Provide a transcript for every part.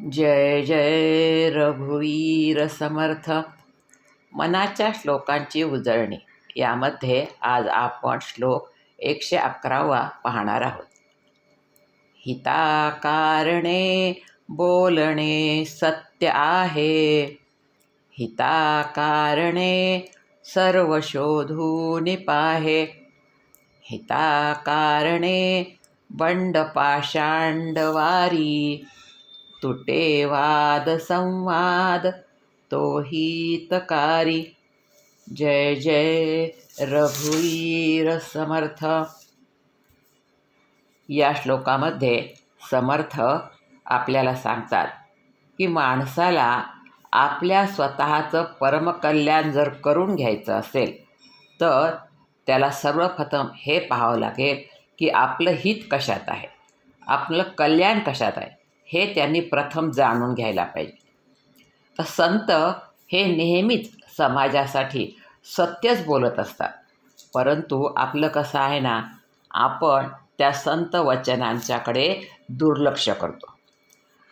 जय जय रघुवीर समर्थ. मनाच्या श्लोकांची उजळणी. यामध्ये आज आपण श्लोक एकशे अकरावा पाहणार आहोत. हिताकारणे बोलणे सत्य आहे. हिताकारणे सर्व शोधून पाहे हिताकारणे बंड पाषांडवारी तुटे वाद संवाद तो हितकारी। जय जय रघुवीर समर्थ या श्लोकामध्ये समर्थ आपल्याला सांगतात की माणसाला आपल्या स्वतःचं परमकल्याण जर करून घ्यायचं असेल तर त्याला सर्वप्रथम हे पाहावं लागेल की आपलं हित कशात आहे? आपलं कल्याण कशात आहे? हे त्यांनी प्रथम जाणून घ्यायला पाहिजे. तर संत हे नेहमीच समाजासाठी सत्यच बोलत असतात. परंतु आपलं कसं आहे ना आपण त्या संत वचनांच्याकडे दुर्लक्ष करतो.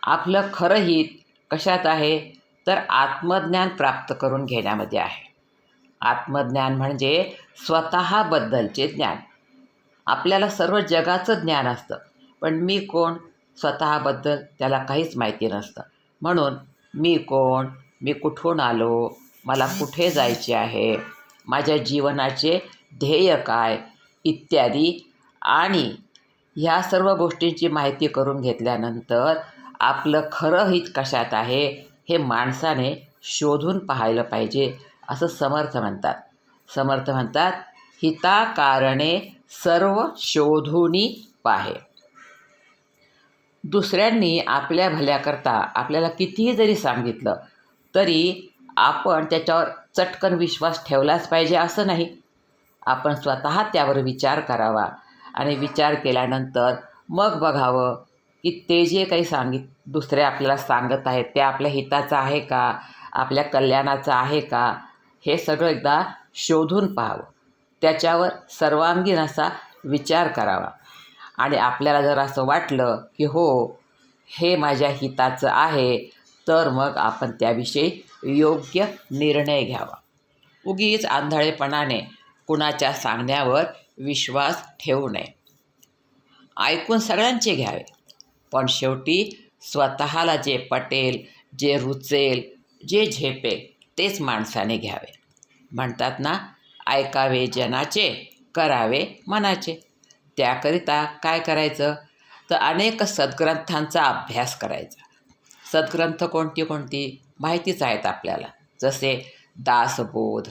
आपलं खरं हित कशात आहे? तर आत्मज्ञान प्राप्त करून घेण्यामध्ये आहे. आत्मज्ञान म्हणजे स्वतःबद्दलचे ज्ञान. आपल्याला सर्व जगाचं ज्ञान असतं. पण मी कोण? स्वतःबद्दल त्याला काहीच माहिती नसतं. म्हणून मी कोण? मी कुठून आलो? मला कुठे जायचे आहे? माझ्या जीवनाचे ध्येय काय? इत्यादी आणि ह्या सर्व गोष्टींची माहिती करून घेतल्यानंतर आपलं खरं हित कशात आहे हे माणसाने शोधून पाहायला पाहिजे असं समर्थ म्हणतात. समर्थ म्हणतात हिताकारणे सर्व शोधूनी पाहे. दुसऱ्यांनी आपल्या भल्याकरता आपल्याला कितीही जरी सांगितलं तरी आपण त्याच्यावर चटकन विश्वास ठेवलाच पाहिजे असं नाही. आपण स्वतः त्यावर विचार करावा आणि विचार केल्यानंतर मग बघावं की ते जे काही सांगित दुसरे आपल्याला सांगत आहेत ते आपल्या हिताचं आहे का? आपल्या कल्याणाचं आहे का? हे सगळं एकदा शोधून पाहावं. त्याच्यावर सर्वांगीण असा विचार करावा. आणि आपल्याला जर असं वाटलं की हो हे माझ्या हिताचं आहे तर मग आपण त्याविषयी योग्य निर्णय घ्यावा. उगीच आंधळेपणाने कुणाच्या सांगण्यावर विश्वास ठेवू नये. ऐकून सगळ्यांचे घ्यावे. पण शेवटी स्वतःला जे पटेल जे रुचेल जे झेपेल तेच माणसाने घ्यावे. म्हणतात ना ऐकावे जनाचे करावे मनाचे. त्याकरिता काय करायचं? तर अनेक सद्ग्रंथांचा अभ्यास करायचा. सद्ग्रंथ कोणती कोणती? माहितीच आहेत आपल्याला. जसे दासबोध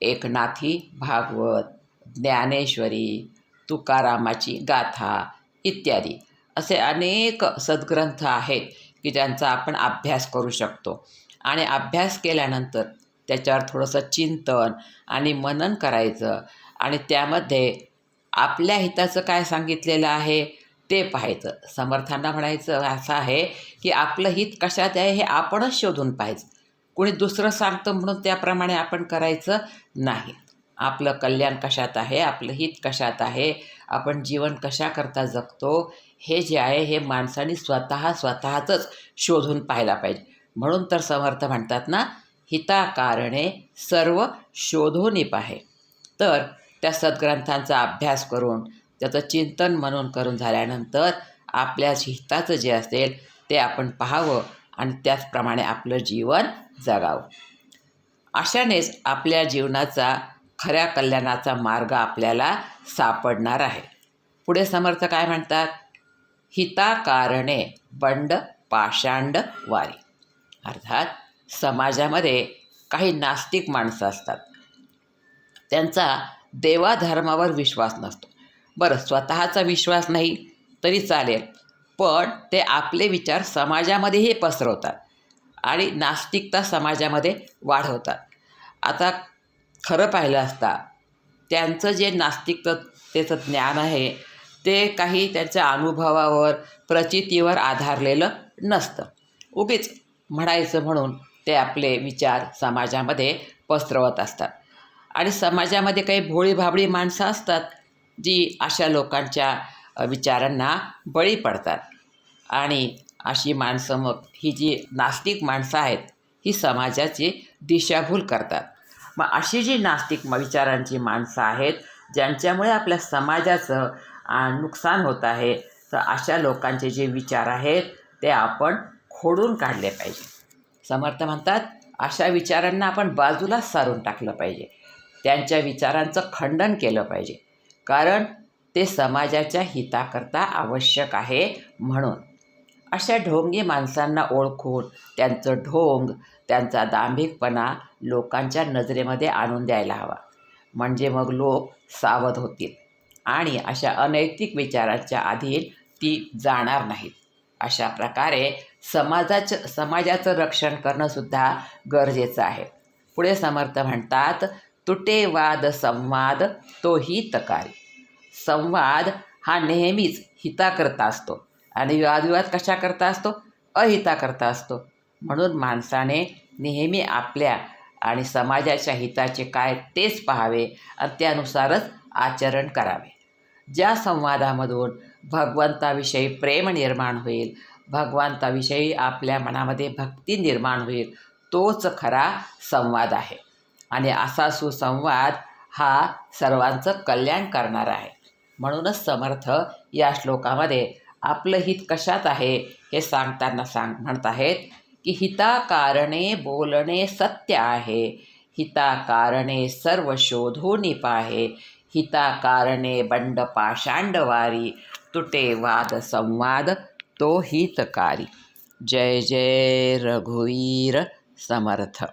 एकनाथी भागवत ज्ञानेश्वरी तुकारामाची गाथा इत्यादी. असे अनेक सद्ग्रंथ आहेत की ज्यांचा आपण अभ्यास करू शकतो. आणि अभ्यास केल्यानंतर त्याच्यावर थोडंसं चिंतन आणि मनन करायचं आणि त्यामध्ये आपल्या हिताचं काय सांगितलेलं आहे ते पाहायचं. समर्थांना म्हणायचं असं आहे की आपलं हित कशात आहे हे आपणच शोधून पाहायचं. कोणी दुसरं सांगतं म्हणून त्याप्रमाणे आपण करायचं नाही. आपलं कल्याण कशात आहे? आपलं हित कशात आहे? आपण जीवन कशाकरता जगतो? हे जे आहे हे माणसाने स्वतः स्वतःचंच शोधून पाहायला पाहिजे. म्हणून तर समर्थ म्हणतात ना हिताकारणे सर्व शोधून पाहे. तर त्या सद्ग्रंथांचा अभ्यास करून त्याचं चिंतन म्हणून करून झाल्यानंतर आपल्या हिताचं जे असेल ते आपण पाहावं आणि त्याचप्रमाणे आपलं जीवन जगावं. अशानेच आपल्या जीवनाचा खऱ्या कल्याणाचा मार्ग आपल्याला सापडणार आहे. पुढे समर्थ काय म्हणतात? हिताकारणे बंड पाषांड वारी. अर्थात समाजामध्ये काही नास्तिक माणसं असतात. त्यांचा देवाधर्मावर विश्वास नसतो. बरं स्वतःचा विश्वास नाही तरी चालेल. पण ते आपले विचार समाजामध्येही पसरवतात आणि नास्तिकता समाजामध्ये वाढवतात. आता खरं पाहिलं असता त्यांचं जे नास्तिकतेचं ज्ञान आहे ते काही त्यांच्या अनुभवावर प्रचितीवर आधारलेलं नसतं. उगीच म्हणायचं म्हणून ते आपले विचार समाजामध्ये पसरवत असतात. आणि समाजामध्ये काही भोळी भाबडी माणसं असतात जी अशा लोकांच्या विचारांना बळी पडतात. आणि अशी माणसं मग ही जी नास्तिक माणसं आहेत ही समाजाची दिशाभूल करतात. मग अशी जी नास्तिक म- विचारांची माणसं आहेत ज्यांच्यामुळे आपल्या समाजाचं नुकसान होत आहे तर अशा लोकांचे जे विचार आहेत ते आपण खोडून काढले पाहिजे. समर्थ म्हणतात अशा विचारांना आपण बाजूला सारून टाकलं पाहिजे. त्यांच्या विचारांचं खंडन केलं पाहिजे. कारण ते समाजाच्या हिताकरता आवश्यक आहे म्हणून. अशा ढोंगी माणसांना ओळखून त्यांचं ढोंग त्यांचा दांभिकपणा लोकांच्या नजरेमध्ये आणून द्यायला हवा. म्हणजे मग लोक सावध होतील. आणि अशा अनैतिक विचारांच्या अधीन ती जाणार नाहीत. अशा प्रकारे समाजाचं समाजाचं रक्षण करणंसुद्धा गरजेचं आहे. पुढे समर्थ म्हणतात तुटे वाद संवाद तो हितकारी. संवाद हा नेहमीच हिताकरता असतो. आणि वादविवाद कशाकरता असतो? अहिताकरता असतो. म्हणून माणसाने नेहमी आपल्या आणि समाजाच्या हिताचे काय तेच पाहावे आणि त्यानुसारच आचरण करावे. ज्या संवादामधून भगवंताविषयी प्रेम निर्माण होईल भगवंताविषयी आपल्या मनामध्ये भक्ती निर्माण होईल तोच खरा संवाद आहे. आणि असा सुसंवाद हा सर्वांचं कल्याण करणारा आहे. म्हणूनच समर्थ या श्लोकामध्ये आपलं हित कशात आहे हे सांगताना सांग म्हणत आहेत की हिताकारणे बोलणे सत्य आहे. हिताकारणे सर्व शोधून पाहे. हिताकारणे बंड पाषांडवारी. तुटे वाद संवाद तो हितकारी. जय जय रघुवीर समर्थ.